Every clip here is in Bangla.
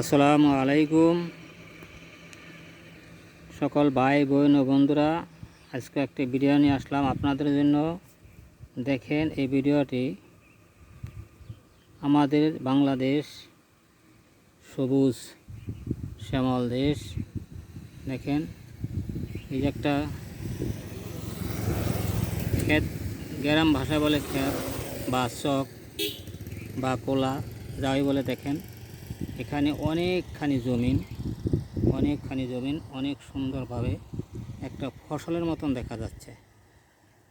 আসসালামু আলাইকুম। সকল ভাই, বোন ও বন্ধুরা, আজকে একটি ভিডিও নিয়ে আসলাম আপনাদের জন্য। দেখেন এই ভিডিওটি আমাদের বাংলাদেশ সবুজ শ্যামল দেশ। দেখেন, এই যে একটা ক্ষেত, গ্রাম ভাষা বলে ক্ষেত বা চক বা কোলা, যাই বলে দেখেন। এখানে অনেকখানি জমিন অনেকখানি জমিন, অনেক সুন্দরভাবে একটা ফসলের মতন দেখা যাচ্ছে।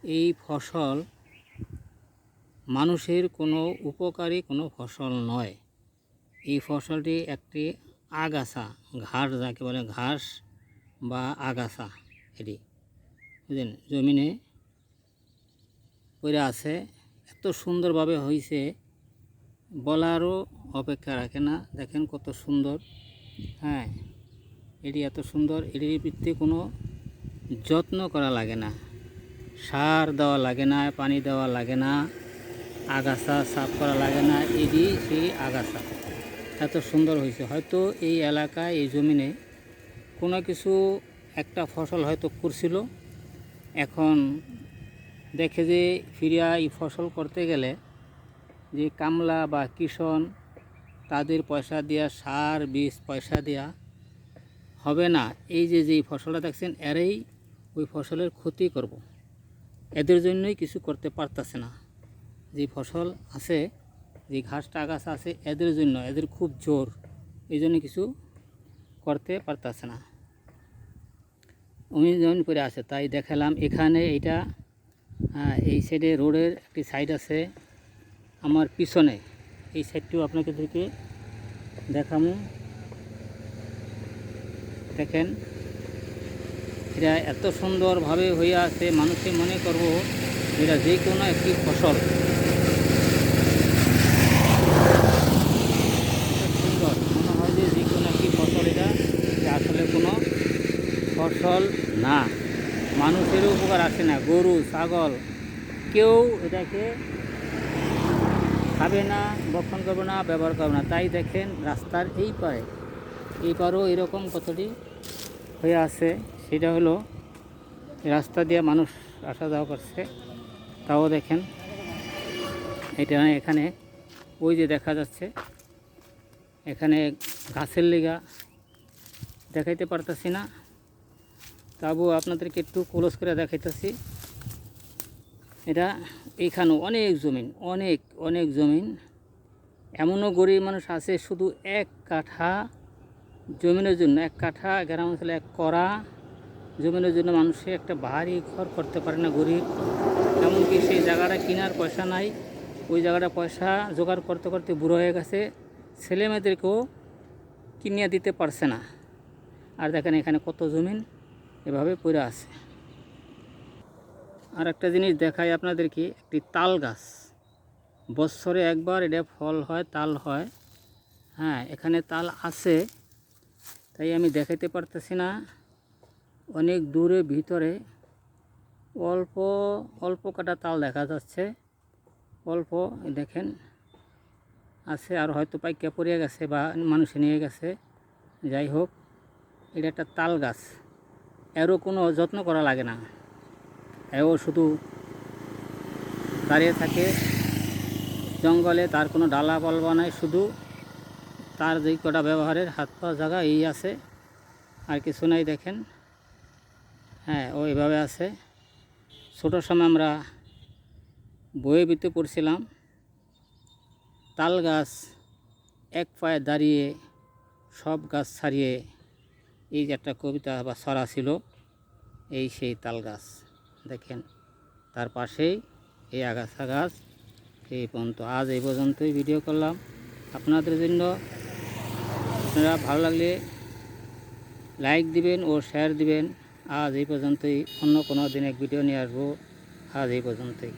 এই ফসল মানুষের কোনো উপকারী কোনো ফসল নয়। এই ফসলটি একটি আগাছা, ঘাস যাকে বলে ঘাস বা আগাছা এটি। বুঝলেন? জমিনে পড়ে আছে, এত সুন্দরভাবে হয়েছে বলারও অপেক্ষা রাখে না। দেখেন কত সুন্দর। হ্যাঁ এটি এত সুন্দর। এটির ভিত্তি কোনো যত্ন করা লাগে না। সার দেওয়া লাগে না, পানি দেওয়া লাগে না, আগাছা সাফ করা লাগে না। এটি সেই আগাছা। এত সুন্দর হয়েছে। হয়তো এই এলাকায়, এই জমিনে কোনো কিছু একটা ফসল হয়তো করছিল এখন দেখে যে ফিরিয়া এই ফসল করতে গেলে যে কামলা বা কিষণ তাদের পয়সা দেওয়া সার বীজ পয়সা দেওয়া হবে না। এই যে যেই ফসলটা দেখছেন এরাই ওই ফসলের ক্ষতি করব। এদের জন্যই কিছু করতে পারতেছে না। যে ফসল আছে যে ঘাসটা আগাছা আছে এদের জন্য এদের খুব জোর। এই জন্য কিছু করতে পারতেছে না। জয়েন করে আছে তাই দেখালাম। এখানে আহ, এই সাইডে রোডের একটি সাইড আছে। আমার পিছনে, এই সাইডটিও আপনাদেরকে দেখামু। দেখেন এটা এত সুন্দরভাবে হয়ে আছে, মানুষে মনে করব এটা যে কোনো একটি ফসল। সুন্দর, মনে হয় যে যে কোনো একটি ফসল এটা আসলে কোনো ফসল না। মানুষেরও উপকার আসে না, গরু, ছাগল, কেউ এটাকে খাবে না, বক্ষণ করবে না, ব্যবহার করবে না। তাই দেখেন রাস্তার এই পারে এই পারও এরকম কতটি হয়ে আছে। সেটা হলো রাস্তা দিয়ে মানুষ আসা যাওয়া করছে। তাও দেখেন, এটা এখানে ওই যে দেখা যাচ্ছে, এখানে ঘাসের লেগা দেখাইতে পারতাছি না। তাবু আপনাদেরকে একটু ক্লোজ করে দেখাইতেছি। এটা এইখানেও অনেক জমিন, অনেক অনেক জমিন। এমনও গরিব মানুষ আছে, শুধু এক কাঠা জমিনের জন্য, এক কাঠা গ্রাম অঞ্চলে এক করা জমিনের জন্য মানুষে একটা ভারী ঘর করতে পারে না গরিব। এমনকি সেই জায়গাটা কেনার পয়সা নাই, ওই জায়গাটা পয়সা জোগাড় করতে করতে বুড়ো হয়ে গেছে, ছেলে মেয়েদেরকেও কিনিয়ে দিতে পারছে না। আর দেখেন এখানে কত জমিন এভাবে পড়ে আছে। আর একটা জিনিস দেখাই আপনাদেরকে, একটি তাল গাছ। বৎসরে একবার এটা ফল হয়, তাল হয়। হ্যাঁ এখানে তাল আছে, তাই আমি দেখাইতে পারতেছি না। অনেক দূরে, ভিতরে অল্প অল্প কাটা তাল দেখা যাচ্ছে। অল্প, দেখেন, আছে আর হয়তো পাইকা পড়িয়ে গেছে বা মানুষে নিয়ে গেছে। যাই হোক, এটা একটা তাল গাছ। এরও কোনো যত্ন করা লাগে না। এও শুধু দাঁড়িয়ে থাকে জঙ্গলে, তার কোনো ডালা পালবা নাই, শুধু তার যেই কটা ব্যবহারের হাত পা জায়গা এই আছে, আর কিছু নাই দেখেন। হ্যাঁ ও এভাবে আছে। ছোটোর সময় আমরা বইয়ে বিতে পড়ছিলাম। তাল গাছ এক পায়ে দাঁড়িয়ে, সব গাছ ছাড়িয়ে এই যে একটা কবিতা বা ছড়া ছিল, এই সেই তাল গাছ। দেখেন, তার পাশেই এই আগাছা গাছ। এই পর্যন্ত, আজ এই পর্যন্তই ভিডিও করলাম। আপনাদের জন্য আপনারা ভালো লাগলে লাইক দিবেন ও শেয়ার দিবেন। আজ এই পর্যন্তই, অন্য কোনো দিন এক ভিডিও নিয়ে আসব। আজ এই পর্যন্তই।